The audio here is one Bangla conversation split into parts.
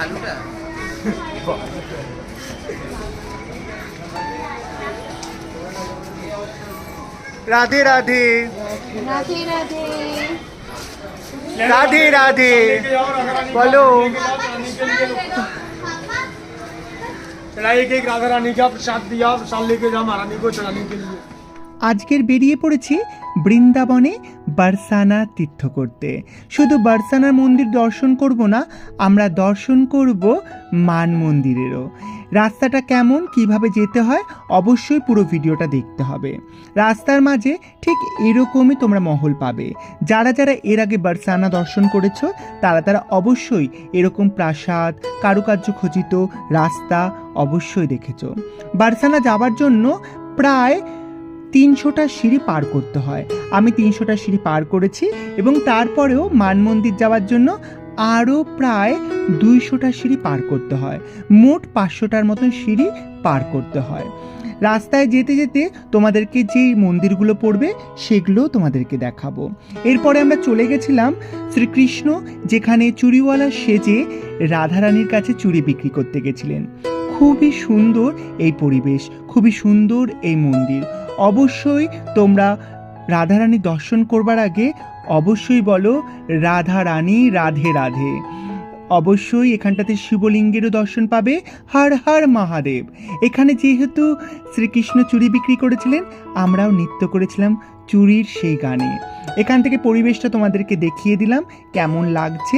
আলুটা রাধে রাধে রাধে রাধে রাধে রাধে বলো चढ़ाई एक एक राधा रानी का प्रसाद दिया प्रसाद लेके जाओ महारानी को चढ़ाने के लिए আজকের বেরিয়ে পড়েছি বৃন্দাবনে বারসানা তীর্থ করতে। শুধু বারসানার মন্দির দর্শন করব না, আমরা দর্শন করব মান মন্দিরেরও। রাস্তাটা কেমন, কীভাবে যেতে হয়, অবশ্যই পুরো ভিডিওটা দেখতে হবে। রাস্তার মাঝে ঠিক এরকমই তোমরা মহল পাবে। যারা যারা এর আগে বারসানা দর্শন করেছ, তারা তারা অবশ্যই এরকম প্রাসাদ, কারুকার্য খচিত রাস্তা অবশ্যই দেখেছ। বারসানা যাবার জন্য প্রায় তিনশোটা সিঁড়ি পার করতে হয়। আমি তিনশোটা সিঁড়ি পার করেছি এবং তারপরেও মান মন্দির যাওয়ার জন্য আরও প্রায় দুইশোটা সিঁড়ি পার করতে হয়। মোট পাঁচশোটার মতন সিঁড়ি পার করতে হয়। রাস্তায় যেতে যেতে তোমাদেরকে যে মন্দিরগুলো পড়বে সেগুলো তোমাদেরকে দেখাবো। এরপরে আমরা চলে গেছিলাম শ্রীকৃষ্ণ, যেখানে চুরিওয়ালা সেজে রাধারানীর কাছে চুড়ি বিক্রি করতে গেছিলেন। খুবই সুন্দর এই পরিবেশ, খুবই সুন্দর এই মন্দির। অবশ্যই তোমরা রাধারানী দর্শন করবার আগে অবশ্যই বলো রাধা রানী রাধে রাধে। অবশ্যই এখানটাতে শিবলিঙ্গেরও দর্শন পাবে হর হর মহাদেব। এখানে যেহেতু শ্রীকৃষ্ণ চুরি বিক্রি করেছিলেন, আমরাও নৃত্য করেছিলাম চুরির সেই গানে। এখান থেকে পরিবেশটা তোমাদেরকে দেখিয়ে দিলাম, কেমন লাগছে।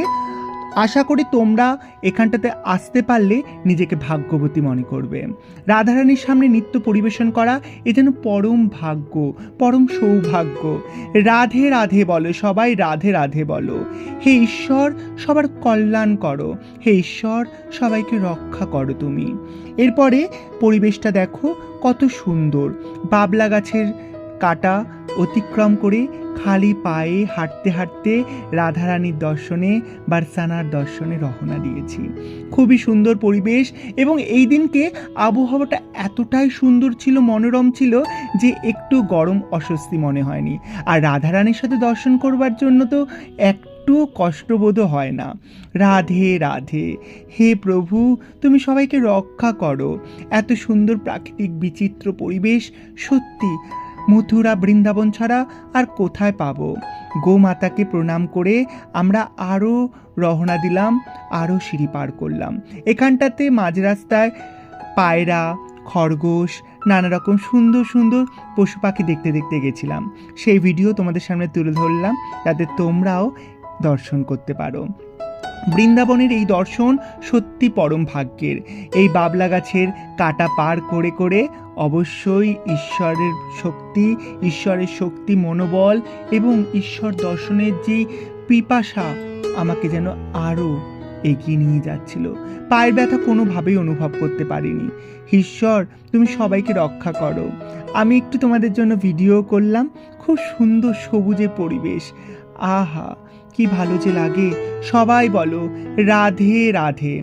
আশা করি তোমরা এখানটাতে আসতে পারলে নিজেকে ভাগ্যবতী মনে করবে। রাধারানীর সামনে নৃত্য পরিবেশন করা এ যেন পরম ভাগ্য, পরম সৌভাগ্য। রাধে রাধে বলো, সবাই রাধে রাধে বলো। হে ঈশ্বর, সবার কল্যাণ করো। হে ঈশ্বর, সবাইকে রক্ষা করো তুমি। এরপরে পরিবেশটা দেখো কত সুন্দর। বাবলা গাছের কাটা অতিক্রম করে খালি পায়ে হাঁটতে হাঁটতে রাধারানীর দর্শনে, বারসানার দর্শনে রহনা দিয়েছি। খুবই সুন্দর পরিবেশ এবং এই দিনকে আবহাওয়াটা এতটাই সুন্দর ছিল, মনোরম ছিল যে একটু গরম অস্বস্তি মনে হয়নি। আর রাধারানীর সাথে দর্শন করবার জন্য তো এক একটুও কষ্টবোধ হয় না। রাধে রাধে, হে প্রভু, তুমি সবাইকে রক্ষা করো। এত সুন্দর প্রাকৃতিক বিচিত্র পরিবেশ, সত্যি মথুরা, বৃন্দাবন ছাড়া আর কোথায় পাবো? গোমাতাকে প্রণাম করে আমরা আরও রহনা দিলাম আরও সিঁড়ি পার করলাম। এখানটাতে মাঝ রাস্তায় পায়রা, খরগোশ নানা রকম সুন্দর সুন্দর পশু পাখি দেখতে দেখতে গেছিলাম। সেই ভিডিও তোমাদের সামনে তুলে ধরলাম, যাতে তোমরাও দর্শন করতে পারো। বৃন্দাবনের এই দর্শন সত্যি পরম ভাগ্যের। এই বাবলা গাছের কাটা পার করে করে অবশ্যই ঈশ্বরের শক্তি ঈশ্বরের শক্তি মনোবল এবং ঈশ্বর দর্শনের যে পিপাসা আমাকে যেন আরও এগিয়ে নিয়ে যাচ্ছিল। পায়ের ব্যথা কোনোভাবেই অনুভব করতে পারিনি। ঈশ্বর, তুমি সবাইকে রক্ষা করো। আমি একটু তোমাদের জন্য ভিডিও করলাম। খুব সুন্দর সবুজে পরিবেশ। আহা! কি ভালো যে লাগে। সবাই বলো, রাধে রাধে।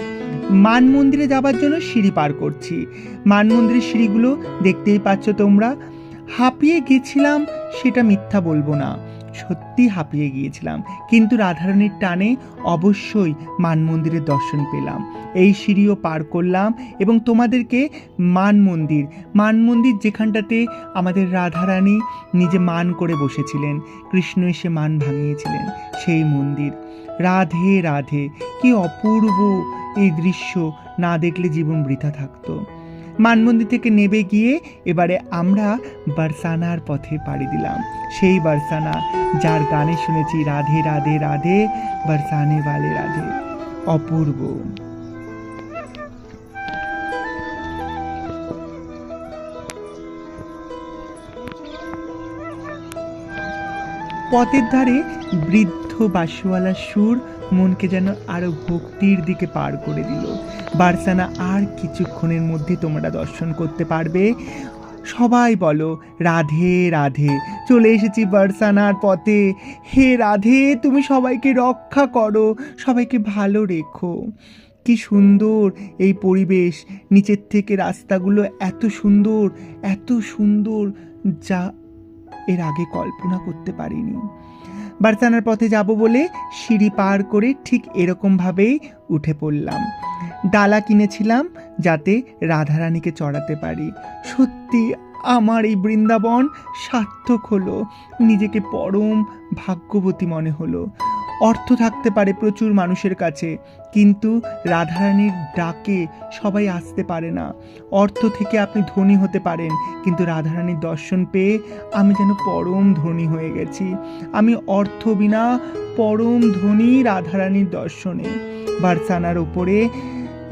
মান মন্দিরে যাবার জন্য সিঁড়ি পার করছি। মান মন্দিরের সিঁড়িগুলো দেখতেই পাচ্ছ তোমরা। হাঁপিয়ে গেছিলাম, সেটা মিথ্যা বলব না। সত্যি হাঁপিয়ে গিয়েছিলাম। কিন্তু রাধারানীর টানে অবশ্যই মান মন্দিরের দর্শন পেলাম। এই সিঁড়িও পার করলাম এবং তোমাদেরকে মান মন্দির মান মন্দির যেখানটাতে আমাদের রাধারানী নিজে মান করে বসেছিলেন, কৃষ্ণ এসে মান ভাঙিয়েছিলেন, সেই মন্দির। রাধে রাধে, কি অপূর্ব এই দৃশ্য না দেখলে জীবন বৃথা থাকতো। মানমন্দির থেকে নেবে গিয়ে এবারে আমরা বারসানার পথে পাড়ি দিলাম। সেই বারসানা যার গানে শুনেছি রাধে রাধে রাধে, বারসানে বালে রাধে। অপূর্ব। পথের ধারে বৃদ্ধ বাঁশিওয়ালার সুর মনকে যেন আরও ভক্তির দিকে পার করে দিল। বারসানা আর কিছুক্ষণের মধ্যে তোমরা দর্শন করতে পারবে। সবাই বলো, রাধে রাধে, চলে এসেছি বারসানার পথে। হে রাধে, তুমি সবাইকে রক্ষা করো, সবাইকে ভালো রেখো। কি সুন্দর এই পরিবেশ, নিচের থেকে রাস্তাগুলো এত সুন্দর এত সুন্দর, যা এর আগে কল্পনা করতে পারিনি। বার্সানার পথে যাব বলে সিঁড়ি পার করে ঠিক এরকমভাবেই উঠে পড়লাম। ডালা কিনেছিলাম যাতে রাধারানীকে চড়াতে পারি। সত্যি আমার এই বৃন্দাবন সার্থক হলো, নিজেকে পরম ভাগ্যবতী মনে হলো। অর্থ থাকতে পারে প্রচুর মানুষের কাছে, কিন্তু রাধারানীর ডাকে সবাই আসতে পারে না। অর্থ থেকে আপনি ধনী হতে পারেন, কিন্তু রাধারানীর দর্শন পেয়ে আমি যেন পরম ধনী হয়ে গেছি। আমি অর্থ বিনা পরম ধনী রাধারানীর দর্শনে। বারসানার ওপরে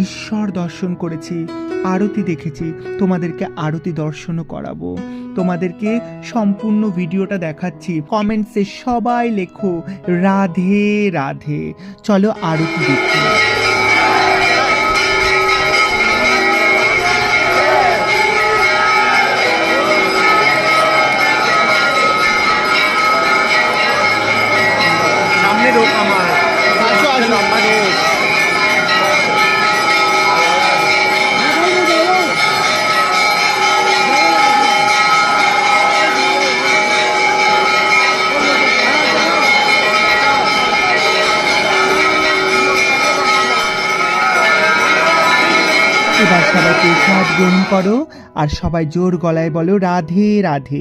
ঈশ্বর দর্শন করেছি, আরতি দেখেছি, তোমাদেরকে আরতি দর্শনও করাবো। তোমাদেরকে সম্পূর্ণ ভিডিওটা দেখাচ্ছি। কমেন্টসে সবাই লেখো, রাধে রাধে। চলো আরতি দেখি। সবাই প্রসাদ গ্রহণ করো আর সবাই জোর গলায় বলো রাধে রাধে।